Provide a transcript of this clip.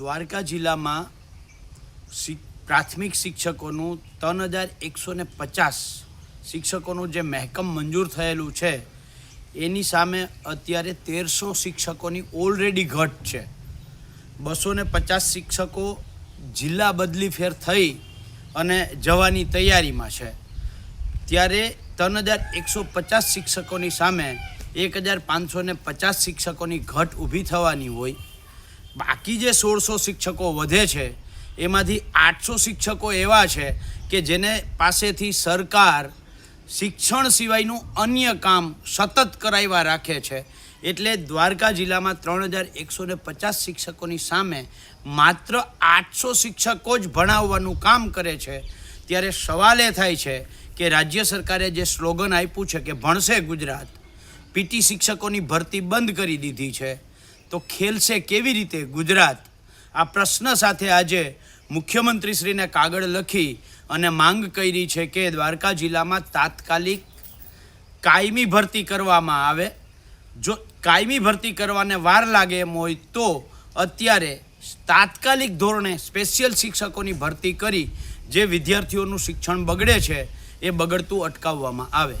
દ્વારકા જિલ્લામાં પ્રાથમિક શિક્ષકોનું ત્રણ હજાર એકસો ને પચાસ શિક્ષકોનું જે મહેકમ મંજૂર થયેલું છે, એની સામે અત્યારે તેરસો શિક્ષકોની ઓલરેડી ઘટ છે. બસો ને પચાસ શિક્ષકો જિલ્લા બદલી ફેર થઈ અને જવાની તૈયારીમાં છે. ત્યારે ત્રણ હજાર એકસો પચાસ શિક્ષકોની સામે એક હજાર પાંચસો પચાસ શિક્ષકોની ઘટ ઊભી થવાની હોય બાકી જે સોળસો શિક્ષકો વધે છે, એમાંથી આઠસો શિક્ષકો એવા છે કે જેને પાસેથી સરકાર શિક્ષણ સિવાયનું અન્ય કામ સતત કરાવ્યા રાખે છે. એટલે દ્વારકા જિલ્લામાં ત્રણ હજાર એકસો ને પચાસ શિક્ષકોની સામે માત્ર આઠસો શિક્ષકો જ ભણાવવાનું કામ કરે છે. ત્યારે સવાલ એ થાય છે કે રાજ્ય સરકારે જે સ્લોગન આપ્યું છે કે ભણશે ગુજરાત, પીટી શિક્ષકોની ભરતી બંધ કરી દીધી છે. તો ખેલશે કેવી રીતે? ગુજરાત. આ પ્રશ્ન સાથે આજે મુખ્યમંત્રીશ્રીને કાગળ લખી અને માંગ કરી છે કે દ્વારકા જિલ્લામાં તાત્કાલિક કાયમી ભરતી કરવામાં આવે. જો કાયમી ભરતી કરવાને વાર લાગે એમ હોય તો અત્યારે તાત્કાલિક ધોરણે સ્પેશિયલ શિક્ષકોની ભરતી કરી જે વિદ્યાર્થીઓનું શિક્ષણ બગડે છે એ બગડતું અટકાવવામાં આવે.